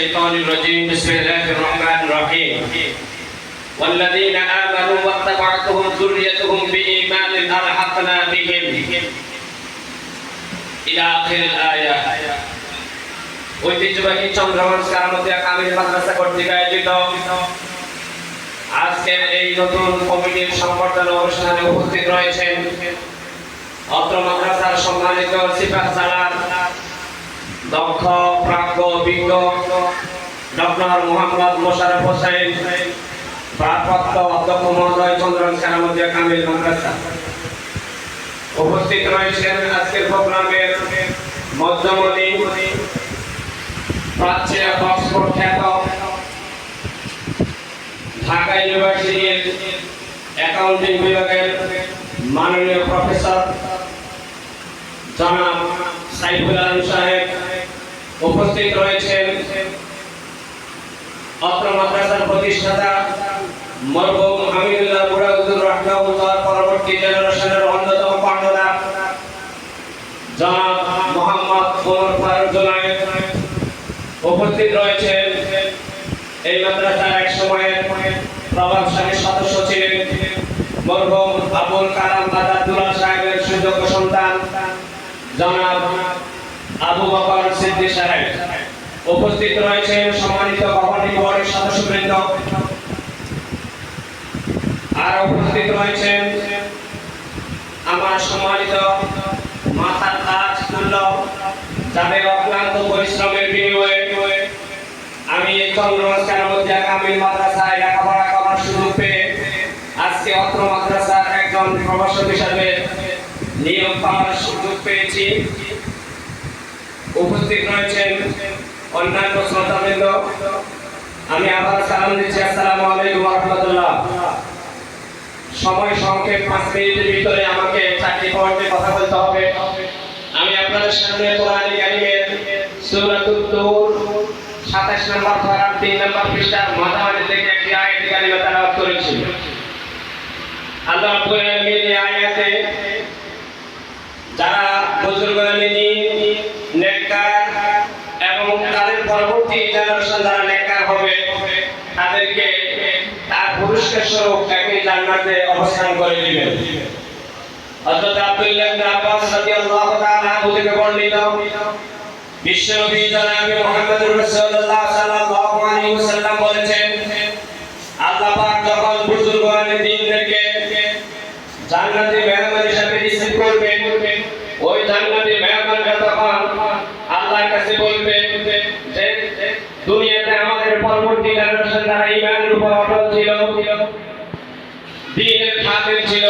الشيطان الرجيم بسم الله الرحمن الرحيم والذين آمنوا واتبعتهم ذريتهم بإيمان ألحقنا بهم إلى آخر الآية ঐতিহ্যবাহী চন্দ্রগঞ্জ কারামতিয়া কামিল মাদ্রাসা কর্তৃক আয়োজিত আজকের এই নতুন কমিটির সংবর্ধনা অনুষ্ঠানে উপস্থিত রয়েছেন অত্র মাদ্রাসার সম্মানিত সিফাত সালার দক্ষ, প্রাজ্ঞ অভিজ্ঞ ডক্টর মোহাম্মদ মোশারফ হোসেন, ভারপ্রাপ্ত অধ্যক্ষ মহোদয় চন্দ্রন সেনামতিয়া কামিল মাদ্রাসা। উপস্থিত রয়েছেন আজকের প্রোগ্রামের মধ্যমণি প্রাচ্য অক্সফোর্ড ঢাকা ইউনিভার্সিটির অ্যাকাউন্টিং বিভাগের মাননীয় প্রফেসর জনাব সাইফুল আলম সাহেব উপস্থিত রয়েছেন অত্র মাদ্রাসার প্রতিষ্ঠাতা মরহুম হামিদুল্লাহ বুড়াউদ্দুর রাহমাহুল্লাহ, পরবর্তী জেনারেশনের অন্যতম কর্ণধার জনাব মোহাম্মদ ওমর ফারুক জুনায়েদ উপস্থিত রয়েছেন। এই মাদ্রাসার এক সময়ের প্রভাবশালী সদস্য ছিলেন মরহুম আবুল কালাম বাদাতুল্লাহ সাহেবের সুযোগ্য সন্তান, জনাব আবু বকর সিদ্দিক সাহেব। উপস্থিত রয়েছেন সম্মানিত গভর্নিং বোর্ডের সদস্যবৃন্দ। আর উপস্থিত রয়েছেন আমার সম্মানিত মাথার কাজ তুল্য যাদের অক্লান্ত পরিশ্রমের বিনিময়ে আমি এই চন্দ্রমাস মধ্যে আগামী মাদ্রাসায় লেখাপড়া করার সুযোগ পেয়ে আজকে অত্র মাদ্রাসার একজন প্রভাষক হিসাবে নিয়োগ পাওয়ার সুযোগ পেয়েছি। উপস্থিত রয়েছেন অন্যান্য শ্রোতাবৃন্দ। আমি আবার সালাম দিচ্ছি, আসসালামু আলাইকুম রহমতুল্লাহ। সময় সংক্ষেপ পাঁচ মিনিটের ভিতরে আমাকে চাকরি পয়েন্টে কথা বলতে হবে। আমি আপনাদের সামনে কোরআন কারিমের সূরাতুত তূর 27 নম্বর পারার 3 নম্বর পৃষ্ঠার মাঝামাঝি থেকে একটি আয়াত কারিমা তেলাওয়াত করেছি। আল্লাহ রাব্বুল আলামিন এই আয়াতে যারা বুজুর্গানি নেককার এবং তাদের পরবর্তী জেনারেশন যারা নেককার হবে তাদেরকে তার পুরস্কার স্বরূপ একটি জান্নাতে অবস্থান করে দিবেন হযরত আব্দুল্লাহ ইবনে আব্বাস রাদিয়াল্লাহু তাআলা থেকে বর্ণিত, বিশ্বনবী মুহাম্মদুর রাসূলুল্লাহ সাল্লাল্লাহু আলাইহি ওয়াসাল্লাম বলেছেন আল্লাহ পাক যখন বুজুর্গানি দিনদেরকে জান্নাতি মেহমান হিসেবে রিসিভ করবেন ওই জান্নাতি মেহমানরা তখন আল্লাহর কাছে বলবে যে দুনিয়াতে আমাদের পরবর্তী জেনারেশন যারা ইমানের উপর অটল ছিল দ্বীনের খাতির ছিল,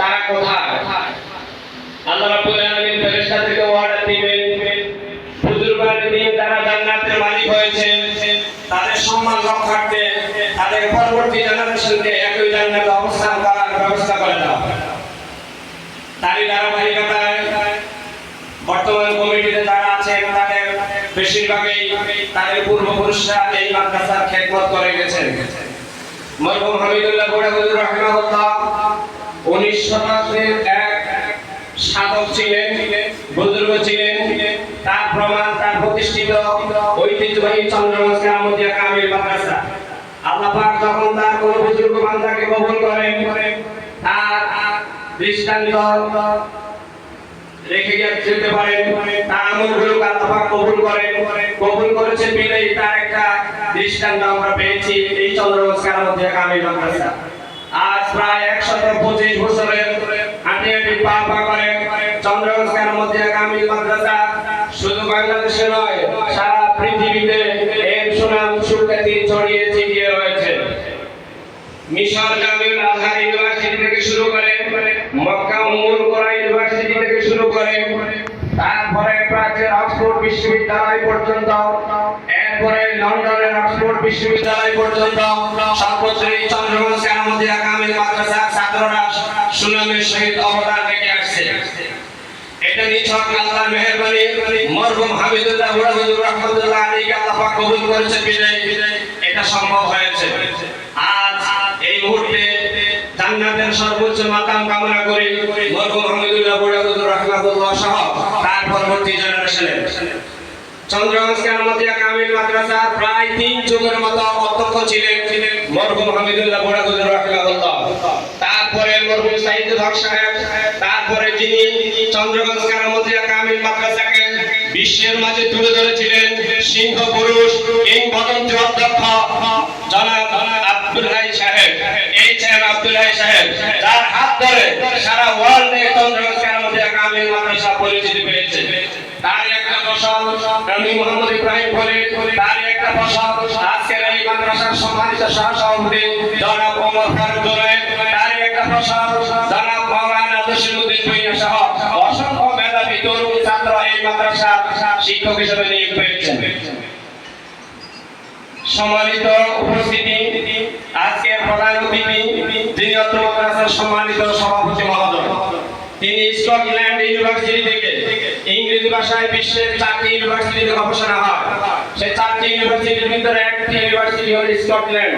তারা কোথায় আল্লাহ রাব্বুল আলামিন ফেরেশতাদেরকে অর্ডার দিবেন বুজুর্গানের দিন যারা জান্নাতের মালিক হয়েছে, তাদের সম্মান রক্ষার্থে তাদের পরবর্তী জেনারেশনকে একই জান্নাতে অবস্থান করার ব্যবস্থা করে দেওয়া তারই ধারাবাহিকতায় বর্তমান কমিটিতে যারা আছেন, তাদের বেশিরভাগই তাদের পূর্বপুরুষরা এই মাদ্রাসার খেদমত করে গেছেন। মরহুম হামিদুল্লাহ গোড়াগুজুর রহমাহুল্লাহ, উনিশ শতাব্দীর এক সাধক ছিলেন, বুজুর্গ ছিলেন। তার প্রমাণ তার প্রতিষ্ঠিত ঐতিহ্যবাহী চন্দ্রগঞ্জ গ্রামতিয়া কামিল মাদ্রাসা। আল্লাহ পাক যখন তার কোন বুজুর্গ বান্দাকে কবুল করেন, তার দৃষ্টান্ত রেখে যেতে পারেন, তার আমলগুলোকে আল্লাহ পাক কবুল করেন। কবুল করেছেন বিলেই তার দৃষ্টান্ত আমরা পেয়েছি এই চন্দ্রগঞ্জ গ্রামতিয়া কামিল মাদ্রাসা। আজ প্রায় একশত পঁচিশ বছরের হাঁটি হাঁটি পা পা করে চন্দ্রগঞ্জের মধ্যে কামিল মাদ্রাসা শুধু বাংলাদেশে নয়, সারা পৃথিবীতে এর সুনাম সুখ্যাতি ছড়িয়ে ছিটিয়ে রয়েছে। মিশর জামিউল আজহার ইউনিভার্সিটি থেকে শুরু করে মক্কা উম্মুল কোরা ইউনিভার্সিটি থেকে শুরু করে তারপরে প্রাচ্যের অক্সফোর্ড বিশ্ববিদ্যালয় পর্যন্ত এরপরে লন্ডনের অক্সফোর্ড বিশ্ববিদ্যালয় পর্যন্ত সর্বত্রই চন্দ্রগঞ্জ আহমদিয়া কামিল মাদ্রাসার ছাত্ররা সুনামের সহিত অবদান রেখে আসছে। এটা নিছক আল্লাহর মেহেরবানি। মরহুম হামিদুল্লাহ হুজুর রহমতুল্লাহ আলীকে আল্লাহ পাক কবুল করেছে বিদায়। এটা সম্ভব হয়েছে। আজ এই মুহূর্তে জান্নাতের সর্বোচ্চ মাকাম কামনা করি মরহুম হামিদুল্লাহ হুজুর রহমতুল্লাহ সহ তার পরবর্তী জেনারেশনের। চন্দ্রগঞ্জ কেরামতিয়া কামিল মাদ্রাসার প্রায় তিন যুগের মতো অধ্যক্ষ ছিলেন মরহুম হামিদুল্লাহ বোরাগুজুর রাহিমাহুল্লাহ। তারপরে মরহুম সাইদুল হক সাহেব, তারপরে যিনি চন্দ্রগঞ্জ কেরামতিয়া কামিল মাদ্রাসাকে বিশ্বের মাঝে তুলে ধরেছিলেন, সিংহ পুরুষ, কিংবদন্তি অধ্যক্ষ জনাব আব্দুল হাই সাহেব। এই ছিলেন আব্দুল হাই সাহেব, যার হাত ধরে সারা ওয়ার্ল্ডে চন্দ্রগঞ্জ কেরামতিয়া কামিল মাদ্রাসা পরিচিতি পেয়েছে। তার ফসল আমি মোহাম্মদ ইব্রাহিম বলে, তার একটা ফসল আজকের এই মাদ্রাসার সম্মানিত সহসভাপতি জনাব ওমর ফারুক দোলে তার একটা ফসল জনাব মাওলানা জসিমুদ্দিন ভুঁইয়া সহ অসংখ্য মেধাবী তরুণ ছাত্র এই মাদ্রাসার শিক্ষক হিসেবে নিয়োগ পেয়েছেন। সম্মানিত উপস্থিতি, আজকের প্রধান অতিথি যিনি অত্র মাদ্রাসার সম্মানিত সভাপতি মহোদয়, তিনি স্কটল্যান্ড ইউনিভার্সিটি থেকে ইংরেজি ভাষায় বিশ্বের চারটি ইউনিভার্সিটিতে গবেষণা হয়। সেই চারটি ইউনিভার্সিটির ভিতরে একটি ইউনিভার্সিটি হল স্কটল্যান্ড।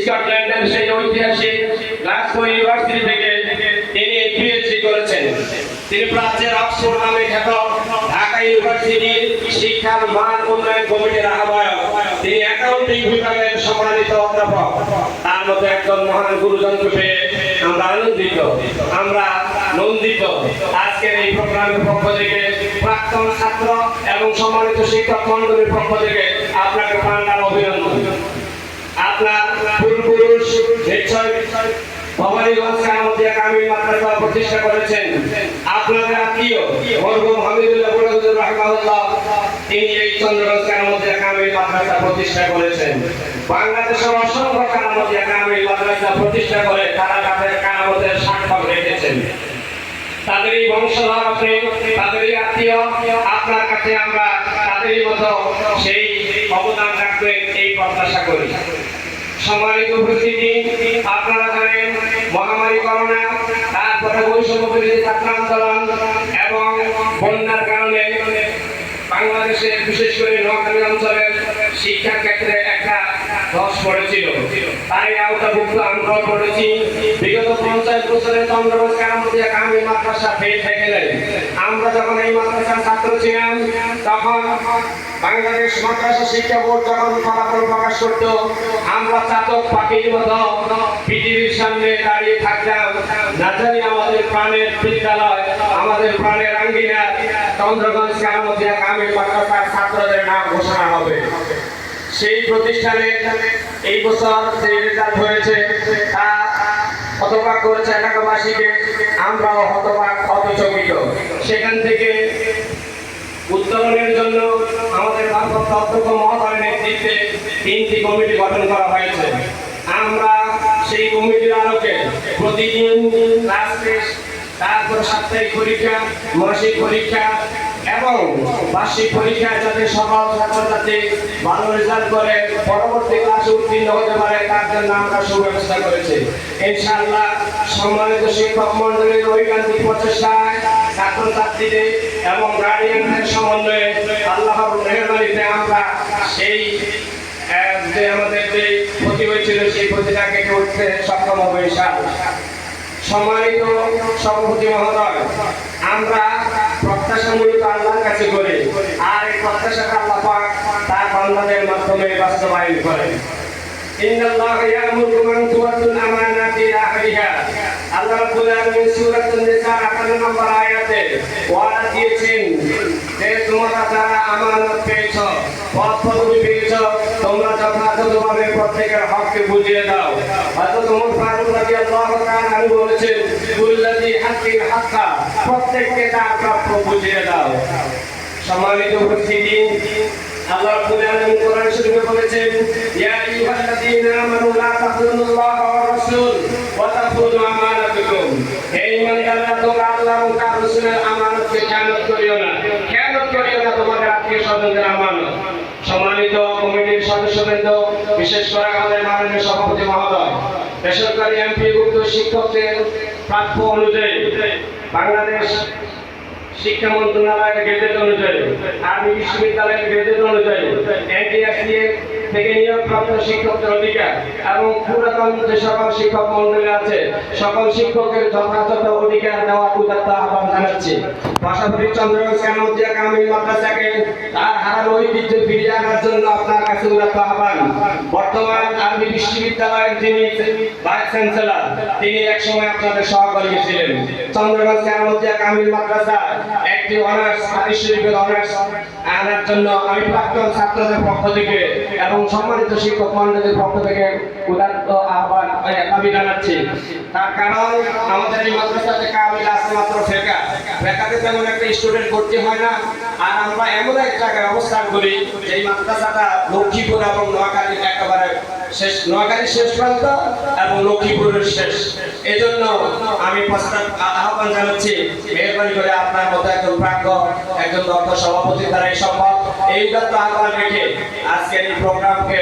স্কটল্যান্ডের সেই ঐতিহাসিক গ্লাসগো ইউনিভার্সিটি থেকে তিনি পিএইচডি করেছেন। তিনি প্রাচ্যের অক্সফোর্ড নামে খ্যাত ঢাকা ইউনিভার্সিটির শিক্ষার মান উন্নয়ন কমিটির আহ্বায়ক। তিনি অ্যাকাউন্টিং বিভাগের সম্মানিত অধ্যাপক। তার মধ্যে একজন মহান গুরুজনকে পেয়ে আমরা আনন্দিত। আমরা নন্দিত আজকের এই প্রোগ্রামের পক্ষ থেকে প্রাক্তন ছাত্র এবং সম্মানিত শিক্ষক মন্ডলীর পক্ষ থেকে আপনাকে প্রাণার অভিনন্দন। আপনার পূর্বপুরুষ নিশ্চয় প্রতিষ্ঠা করেছেন। প্রতিষ্ঠা করেছেন। বাংলাদেশের অসংখ্য কামতিয়া কামিল মাদ্রাসা প্রতিষ্ঠা করে তারা তাদের রেখেছেন তাদেরই বংশধর আপনি তাদেরই আত্মীয়। আপনার কাছে আমরা তাদেরই মতো সেই অবদান রাখবেন এই প্রত্যাশা করি। সম্মানিত উপস্থিতি, আপনারা জানেন মহামারী করোনা তারপরে বৈষম্য ছাত্র আন্দোলন এবং বন্যার কারণে বাংলাদেশে বিশেষ করে নোয়াখালী অঞ্চলের শিক্ষা ক্ষেত্রে একটা ধস পড়েছিল। তাই আওতাভুক্ত আমরা পড়েছি। বিগত পঞ্চাশ বছরের চন্দ্রবাস কারামতিয়া কামি মাদ্রাসা ফেল থেকে আমরা যখন এই মাদ্রাসার ছাত্র ছিলাম, তখন বাংলাদেশ মাদ্রাসা শিক্ষা বোর্ড যখন ফলাফল প্রকাশ করত, আমরা চাতক পাখির মতো পৃথিবীর সামনে দাঁড়িয়ে থাকতাম। না জানি আমাদের প্রাণের বিদ্যালয়, আমাদের প্রাণের আঙ্গিনা চন্দ্রগঞ্জ কারামতিয়া কামি মাদ্রাসার ছাত্রদের নাম ঘোষণা হবে। সেই প্রতিষ্ঠানে এই বছর যে রেজাল্ট হয়েছে তা হতবাক করেছে এলাকাবাসীকে। আমরাও হতবাক, হতচকিত। সেখান থেকে উত্তরণের জন্য আমাদের ভারপ্রাপ্ত অধ্যক্ষ মহোদয়ের নেতৃত্বে তিনটি কমিটি গঠন করা হয়েছে। আমরা সেই কমিটির আলোকে প্রতিদিন তারপর সাপ্তাহিক পরীক্ষা, মাসিক পরীক্ষা এবং বার্ষিক পরীক্ষায় যাতে সকল ছাত্রছাত্রী ভালো রেজাল্ট করে, পরবর্তী ক্লাসে উত্তীর্ণ হতে পারে, তার জন্য আমরা সুব্যবস্থা করেছি। ইনশাআল্লাহ সম্মানিত শিক্ষক মন্ডলীর ঐকান্তিক প্রচেষ্টায় ছাত্রছাত্রীদের এবং গার্ডিয়ানদের সমন্বয়ে আল্লাহর মেহরবানিতে আমরা সেই যে আমাদের যে ক্ষতি হয়েছিল, সেই ক্ষতিটা কেটে উঠতে সক্ষম হবে ইনশাআল্লাহ। সম্মানিত সভাপতি মহোদয় আমরা প্রত্যাশামূলক আল্লাহর কাছে করি আর এই প্রত্যাশাটা আল্লাহ পাক তার বান্দাদের মাধ্যমে বাস্তবায়ন করেন إن الله يأمركم أن تؤدوا الأمانات إلى أهلها আল্লাহ রাব্বুল আলামিন সূরাতুন নিসা 58 নম্বর আয়াতে ওয়াদা দিয়েছেন যে তোমরা যারা আমানত পেয়েছো পথ ওমর বলেছেন আল্লাহ বলেছেন হে ঈমানদাররা তোমরা আল্লাহ এবং তার রাসূলের আমানতকে খেয়ানত করিও না খেয়ানত করিও না তোমাদের আত্মীয় স্বজনদের আমানত সম্মানিত কমিটির সদস্যবৃন্দ বিশেষ করে আমাদের মাননীয় সভাপতি মহোদয় বেসরকারি এমপিভুক্ত শিক্ষকদের প্রাপ্য অনুযায়ী বাংলাদেশ শিক্ষা মন্ত্রণালয়ের গেজেট অনুযায়ী, আর্মি বিশ্ববিদ্যালয়ের গেজেট অনুযায়ী এনটিআরসি থেকে নিয়োগপ্রাপ্ত শিক্ষকদের অধিকার এবং পুরাতন যে সকল শিক্ষক মন্ডলী আছে, সকল শিক্ষকের যথাযথ অধিকার দেওয়ার উদাত্ত আহ্বান জানাচ্ছি। কামিল মাদ্রাসাকে তার হারানো ঐতিহ্য ফিরিয়ে আনার জন্য আপনার কাছে আহ্বান। বর্তমান বিশ্ববিদ্যালয়ের ভাইস তিনি আপনাদের সহকর্মী ছিলেন। চন্দ্রগঞ্জ কামিল মাদ্রাসা একটি অনার্স অনার্স আনার জন্য আমি প্রাক্তন ছাত্রদের পক্ষ থেকে এবং সম্মানিত শিক্ষক মন্ডলীর পক্ষ থেকে উদাত্ত আহ্বান দাবি জানাচ্ছি। তার কারণ আমাদের এই মাদ্রাসাতে কামিল আছে মাত্র ফেকা। ফেকাতে তেমন একটা স্টুডেন্ট ভর্তি হয় না। আর আমরা এমন এক জায়গায় অবস্থান করি যে এই মাদ্রাসাটা লক্ষ্মীপুর এবং নোয়াখালীর একেবারে শেষ, নোয়াখালীর শেষ প্রান্ত এবং লক্ষ্মীপুরের শেষ। এজন্য আমি প্রস্তাব আহ্বান জানাচ্ছি, মেহরবানি করে আপনার মতো একজন প্রাজ্ঞ, একজন দক্ষ সভাপতি দ্বারা এই সম্ভব এই দত্ত আহ্বান রেখে আজকের এই প্রোগ্রামকে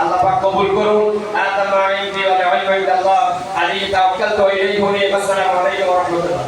আল্লাহ পাক কবুল করুন। আল্লাহ মাইন্দি ওয়া আলাইহি আসসালামু আলাইকুম ওয়া রাহমাতুল্লাহ।